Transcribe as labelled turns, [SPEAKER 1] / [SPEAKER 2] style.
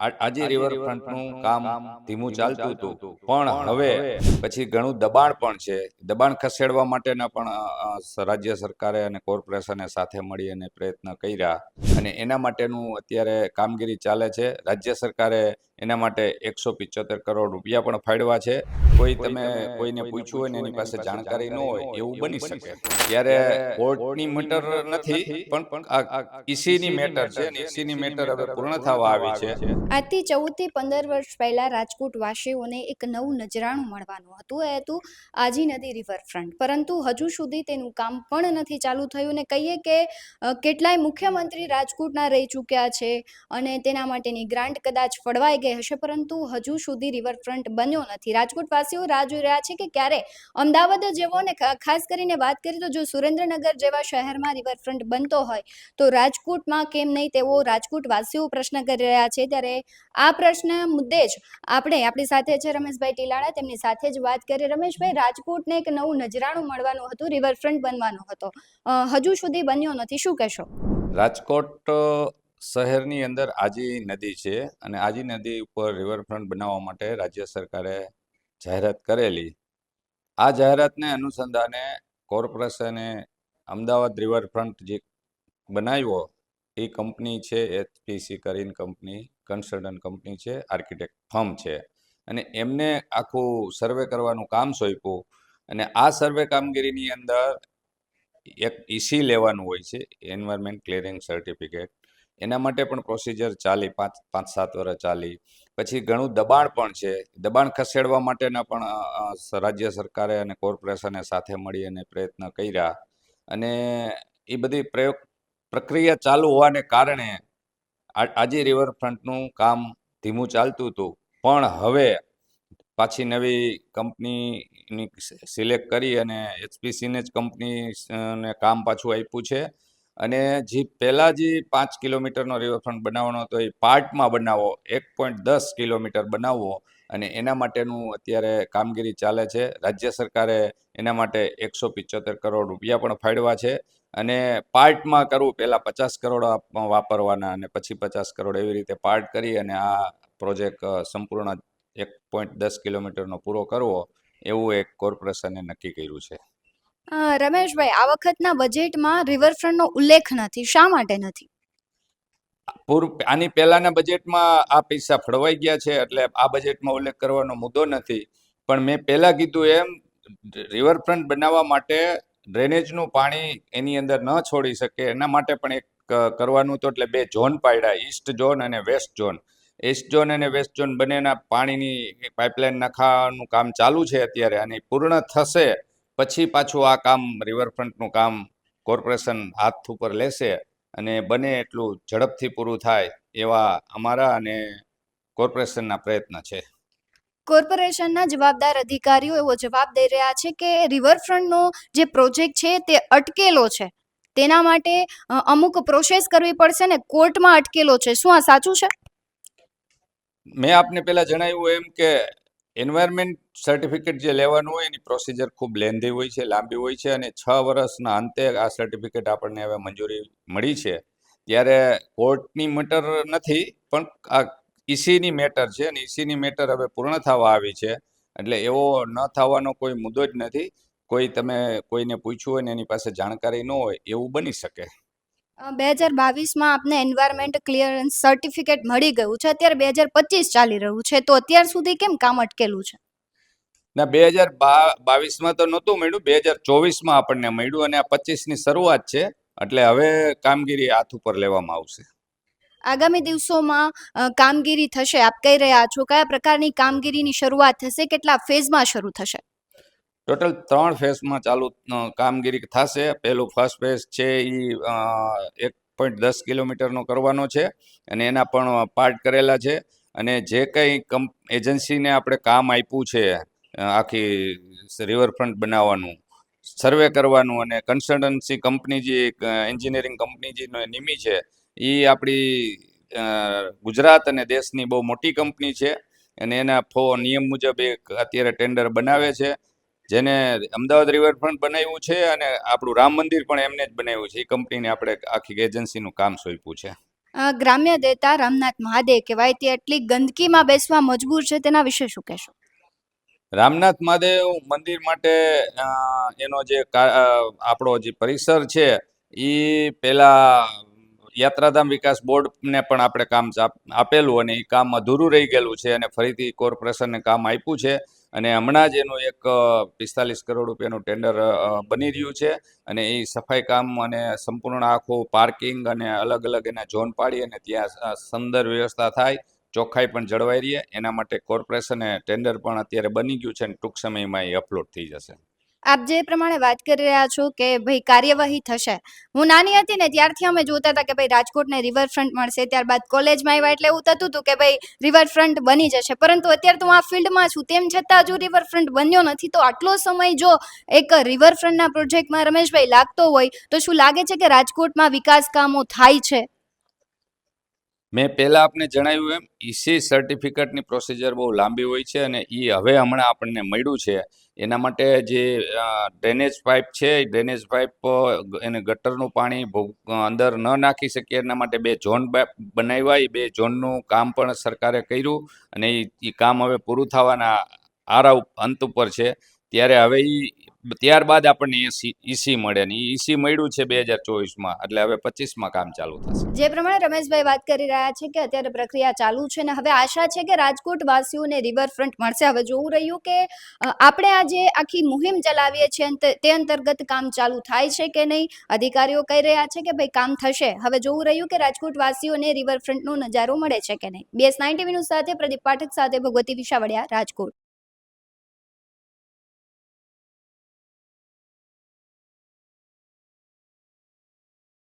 [SPEAKER 1] આજે રિવરફ્રન્ટનું કામ ધીમું ચાલતું હતું. પણ હવે પછી ઘણું દબાણ પણ છે. દબાણ ખસેડવા માટેના પણ રાજ્ય સરકારે અને કોર્પોરેશને સાથે મળી અને પ્રયત્ન કર્યા. અને એના માટેનું અત્યારે કામગીરી ચાલે છે. રાજ્ય સરકારે એના માટે એકસો પિચોતેર કરોડ રૂપિયા પણ ફાળવા છે. કોઈ તમે કોઈને પૂછ્યું હોય ને એની પાસે જાણકારી ન હોય એવું બની શકે. ત્યારે કોર્ટની મેટર નથી પણ ઈસીની મેટર છે. ઈસીની મેટર હવે પૂર્ણ થવા આવી છે.
[SPEAKER 2] આજથી ચૌદથી પંદર વર્ષ પહેલા રાજકોટ વાસીઓને એક નવું નજરાણું મળવાનું હતું. એ હતું આજી નદી રિવરફ્રન્ટ પરંતુ હજુ સુધી તેનું કામ પણ નથી ચાલુ થયું ને કહીએ કે કેટલાય મુખ્યમંત્રી રાજકોટના રહી ચૂક્યા છે અને તેના માટેની ગ્રાન્ટ કદાચ ફળવાઈ ગઈ હશે, પરંતુ હજુ સુધી રિવરફ્રન્ટ બન્યો નથી. રાજકોટવાસીઓ રાહ જોઈ રહ્યા છે કે ક્યારે અમદાવાદ જેવો ને ખાસ કરીને વાત કરીએ તો જો સુરેન્દ્રનગર જેવા શહેરમાં રિવરફ્રન્ટ બનતો હોય, તો રાજકોટમાં કેમ નહીં તેવો રાજકોટવાસીઓ પ્રશ્ન કરી રહ્યા છે. ત્યારે આ પ્રશ્ન મુદ્દે જ આપણે આપણી સાથે છે રમેશભાઈ ટીલાળા તેમની સાથે જ વાત કરીએ રમેશભાઈ, રાજકોટને એક નવું નજરાણું મળવાનું હતું રિવરફ્રન્ટ બનવાનો હતો. હજુ સુધી બન્યો નથી. શું કહેશો?
[SPEAKER 1] રાજકોટ શહેરની અંદર આજી નદી છે અને આજી નદી ઉપર રિવરફ્રન્ટ બનાવવા માટે રાજ્ય સરકારે જાહેરાત કરેલી. આ જાહેરાતને અનુસંધાને કોર્પોરેશને અમદાવાદ રિવરફ્રન્ટ જે બનાવ્યો, એ કંપની છે, એચપીસી કરીને કંપની, કન્સલ્ટન્ટ કંપની છે, આર્કિટેક્ટ ફર્મ છે. અને એમને આખું સર્વે કરવાનું કામ સોંપ્યું અને આ સર્વે કામગીરીની અંદર એક ઈસી લેવાનું હોય છે એન્વાયરમેન્ટ ક્લિયરિંગ સર્ટિફિકેટ એના માટે પણ પ્રોસિજર ચાલી, પાંચ પાંચ, સાત વર્ષ ચાલી. પછી ઘણું દબાણ પણ છે. દબાણ ખસેડવા માટેના પણ રાજ્ય સરકારે અને કોર્પોરેશને સાથે મળી અને પ્રયત્ન કર્યા. અને એ બધી પ્રયોગ, પ્રક્રિયા ચાલુ હોવાને કારણે આજે રિવરફ્રન્ટનું કામ ધીમું ચાલતું હતું. પણ હવે પાછી નવી કંપનીની સિલેક્ટ કરી અને એચપીસીને જ કંપની ને કામ પાછું આપ્યું છે. અને જે પહેલાં જે પાંચ કિલોમીટરનો રિવરફ્રન્ટ બનાવવાનો હતો, એ પાર્ટમાં બનાવો, એક પોઈન્ટ દસ કિલોમીટર બનાવવો અને એના માટેનું અત્યારે કામગીરી ચાલે છે. રાજ્ય સરકારે એના માટે એકસો પિચોતેર કરોડ રૂપિયા પણ ફાળવા છે અને પાર્ટમાં કરવું પહેલાં પચાસ કરોડ વાપરવાના અને પછી પચાસ કરોડ એવી રીતે પાર્ટ કરી અને આ પ્રોજેક્ટ સંપૂર્ણ એક પોઈન્ટ દસ કિલોમીટરનો પૂરો કરવો એવું એક કોર્પોરેશને નક્કી કર્યું છે.
[SPEAKER 2] રમેશભાઈ, આ વખતના બજેટમાં રિવરફ્રન્ટનો ઉલ્લેખ નથી. શા માટે નથી?
[SPEAKER 1] પૂર, આની પહેલાના બજેટમાં આ પૈસા ફળવાઈ ગયા છે, એટલે આ બજેટમાં ઉલ્લેખ કરવાનો મુદ્દો નથી. પણ મેં પહેલા કીધું એમ રિવરફ્રન્ટ બનાવવા માટે ડ્રેનેજનું પાણી એની અંદર ન છોડી શકે. એના માટે પણ એક કરવાનું તો એટલે બે ઝોન પાડ્યા. ઈસ્ટ ઝોન અને વેસ્ટ ઝોન. ઈસ્ટ ઝોન અને વેસ્ટ ઝોન બંનેના પાણીની પાઇપલાઇન નાખવાનું કામ ચાલુ છે અત્યારે. અને પૂર્ણ થશે પછી પાછું આ કામ રિવરફ્રન્ટનું કામ કોર્પોરેશન હાથ ઉપર લેશે અને બને એટલું ઝડપથી પૂરું થાય એવા અમારા અને કોર્પોરેશનના પ્રયત્ન છે.
[SPEAKER 2] કોર્પોરેશનના જવાબદાર અધિકારીઓ એવો જવાબ દઈ રહ્યા છે કે રિવરફ્રન્ટનો જે પ્રોજેક્ટ છે તે અટકેલો છે. તેના માટે અમુક પ્રોસેસ કરવી પડશે ને કોર્ટમાં અટકેલો છે. શું આ સાચું છે?
[SPEAKER 1] મેં આપને પહેલા જણાવ્યું એમ કે એન્વાયરમેન્ટ સર્ટિફિકેટ જે લેવાનું હોય એની પ્રોસિજર ખૂબ લેન્ધી હોય છે, લાંબી હોય છે અને છ વર્ષના અંતે આ સર્ટિફિકેટ આપણને હવે મંજૂરી મળી છે. ત્યારે કોર્ટની મેટર નથી, પણ આ ઈસીની મેટર છે અને ઈસીની મેટર હવે પૂર્ણ થવા આવી છે. એટલે એવો ન થવાનો કોઈ મુદ્દો જ નથી. કોઈ તમે કોઈને પૂછ્યું હોય ને એની પાસે જાણકારી ન હોય, એવું બની શકે.
[SPEAKER 2] બે હજાર બાવીસમાં આપને એન્વાયરમેન્ટ ક્લિયરન્સ સર્ટિફિકેટ મળી ગયું છે. અત્યારે બે હજાર પચીસ ચાલી રહ્યું છે. તો અત્યાર સુધી કેમ કામ અટકેલું છે?
[SPEAKER 1] ના બે હજાર બાવીસમાં તો નહોતું મળ્યું. બે હજાર ચોવીસમાં આપણને મળ્યું અને આ પચીસની શરૂઆત છે. એટલે હવે કામગીરી હાથ ઉપર લેવામાં આવશે.
[SPEAKER 2] આગામી દિવસોમાં કામગીરી થશે. આપ કહી રહ્યા છો કયા પ્રકારની કામગીરીની શરૂઆત થશે? કેટલા ફેઝમાં શરૂ થશે?
[SPEAKER 1] ટોટલ ત્રણ ફેઝમાં ચાલુ કામગીરી થશે. પહેલું ફર્સ્ટ ફેઝ છે એ એક પોઈન્ટ દસ કિલોમીટરનો કરવાનો છે અને એના પણ પાર્ટ કરેલા છે. અને જે કંઈ કંપ, એજન્સીને આપણે કામ આપ્યું છે આખી રિવરફ્રન્ટ બનાવવાનું, સર્વે કરવાનું અને કન્સલ્ટન્સી કંપની જે એન્જિનિયરિંગ કંપની જે નિમી છે એ આપણી ગુજરાત અને દેશની બહુ મોટી કંપની છે. અને એના ફો, નિયમ મુજબ એક અત્યારે ટેન્ડર બનાવે છે. જેને અમદાવાદ રિવરફ્રન્ટ બનાવ્યું છે અને આપણું રામ મંદિર પણ એમને જ બનાવ્યું છે. એ કંપનીને આપણે આખી એજન્સીનું કામ સોંપ્યું છે.
[SPEAKER 2] ગ્રામ્ય દેતા રામનાથ મહાદેવ કહેવાય તે એટલી ગંદકીમાં બેસવા મજબૂર છે તેના વિશે શું કહેશો?
[SPEAKER 1] રામનાથ મહાદેવ મંદિર માટે એનો જે આપણો જે પરિસર છે એ પેલા યાત્રાધામ વિકાસ બોર્ડને પણ આપણે કામ આપેલું અને એ કામ અધૂરું રહી ગયેલું છે અને ફરીથી કોર્પોરેશનને કામ આપ્યું છે. અને હમણાં જ એનું એક પિસ્તાલીસ કરોડ રૂપિયાનું ટેન્ડર બની રહ્યું છે અને એ સફાઈ કામ અને સંપૂર્ણ આખું પાર્કિંગ અને અલગ અલગ એના ઝોન પાડી અને ત્યાં સંદર વ્યવસ્થા થાય, ચોખ્ખાઈ પણ જળવાઈ રહીએ એના માટે કોર્પોરેશને ટેન્ડર પણ અત્યારે બની ગયું છે અને ટૂંક સમયમાં એ અપલોડ થઈ જશે.
[SPEAKER 2] આપ જે પ્રમાણે વાત કરી રહ્યા છો કે ભાઈ કાર્યવાહી થશે, હું નાની હતી ને ત્યારથી અમે જોતા હતા કે ભાઈ રાજકોટને રિવરફ્રન્ટ મળશે, ત્યારબાદ કોલેજમાં આવ્યા એટલે એવું થતું હતું કે ભાઈ રિવરફ્રન્ટ બની જશે. પરંતુ અત્યારે તો હું આ ફિલ્ડમાં છું, તેમ છતાં હજુ રિવરફ્રન્ટ બન્યો નથી તો આટલો સમય જો એક રિવરફ્રન્ટના પ્રોજેક્ટમાં રમેશભાઈ લાગતો હોય, તો શું લાગે છે કે રાજકોટમાં વિકાસ કામો થાય છે?
[SPEAKER 1] મેં પહેલાં આપને જણાવ્યું એમ ઈસી સર્ટિફિકેટની પ્રોસિજર બહુ લાંબી હોય છે અને એ હવે હમણાં આપણને મળ્યું છે. એના માટે જે ડ્રેનેજ પાઇપ છે એ ડ્રેનેજ પાઇપ એને ગટરનું પાણી અંદર ન નાખી શકીએ. એના માટે બે ઝોન બનાવ્યા. એ બે ઝોનનું કામ પણ સરકારે કર્યું અને એ કામ હવે પૂરું થવાના આરા અંત ઉપર છે. ત્યારે હવે એ ત્યારબાદ આપણને ઈસી મળે ને ઈસી મળ્યું છે બે હજાર ચોવીસમાં, એટલે હવે પચીસમાં કામ ચાલુ થશે.
[SPEAKER 2] જે પ્રમાણે રમેશભાઈ વાત કરી રહ્યા છે કે અત્યારે પ્રક્રિયા ચાલુ છે ને હવે આશા છે કે રાજકોટ વાસીઓને રિવરફ્રન્ટ મળશે. હવે જોવું રહ્યું કે આપણે આ જે આખી મુહિમ ચલાવીએ છીએ તે- અંતર્ગત કામ ચાલુ થાય છે કે નહીં? અધિકારીઓ કહી રહ્યા છે કે ભાઈ કામ થશે. હવે જોવું રહ્યું કે રાજકોટ વાસીઓને રિવરફ્રન્ટનો નજારો મળે છે કે નહીં? બીએસ નાઇન્ટી ન્યૂઝ સાથે પ્રદીપ પાઠક સાથે ભગવતી વિશાવડિયા, રાજકોટ.